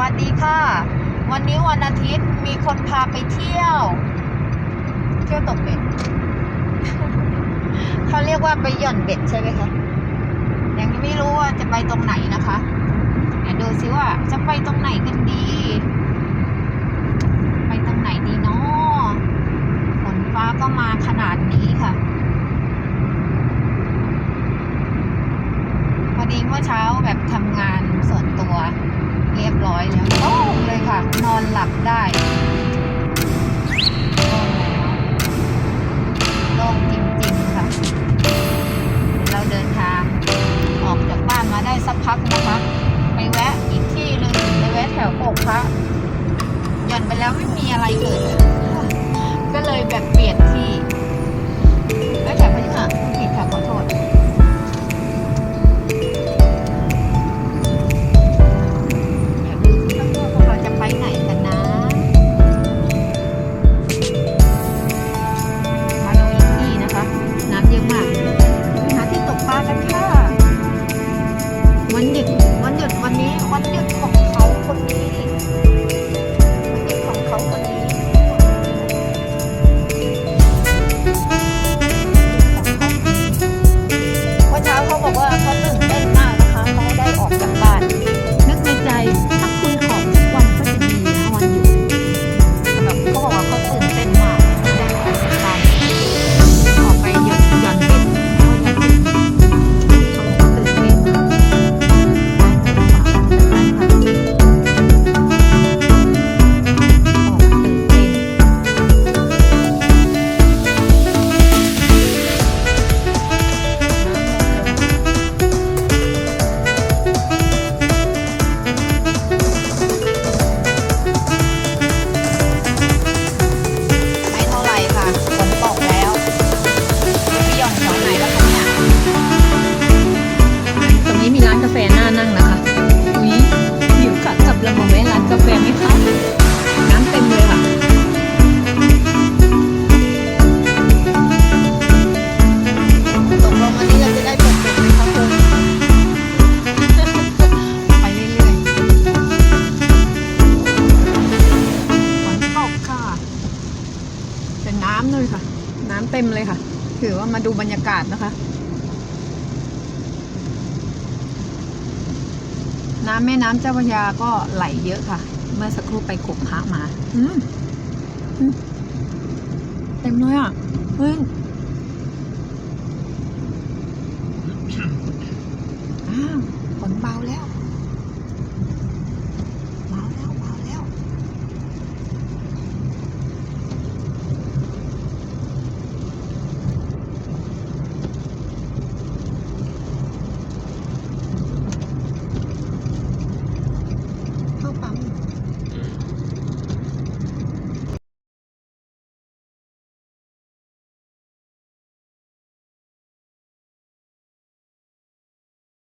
วัสดีค่ะ วันนี้วันอาทิตย์มีคนพาไปเที่ยว เที่ยวตกเบ็ดเขาเรียกว่าไปหย่อนเบ็ดใช่ไหมคะยังไม่รู้ว่าจะไปตรงไหนนะคะเดี๋ยวดูซิว่าจะไปตรงไหนกันดี ไปตรงไหนดีเนาะฝนฟ้าก็มาขนาดนี้ค่ะพอดีเมื่อเช้าแบบทำงานส่วนตัว เรียบร้อยแล้วโล่งเลยค่ะ นอนหลับได้โล่งจริงๆค่ะ เราเดินทางออกจากบ้านมาได้สักพักนะคะ ไปแวะอีกที่หนึ่งไปแวะแถวโปกพระหย่อนไปแล้วไม่มีอะไรเกิดก็เลยแบบเปลี่ยนที่ ไหมคะน้ำเต็มเลยค่ะตกลงวันนี้เราจะได้เปิดเผยไหมคะคุณไปเรื่อยๆฝนตกค่ะ เป็นน้ำเลยค่ะ น้ำเต็มเลยค่ะ ถือว่ามาดูบรรยากาศนะคะ น้ำแม่น้ำเจ้าพระยาก็ไหลเยอะค่ะ เมื่อสักครู่ไปกบพระมา อืมเต็มเลยอะเฮ้ยอ้าวฝนเบาแล้ว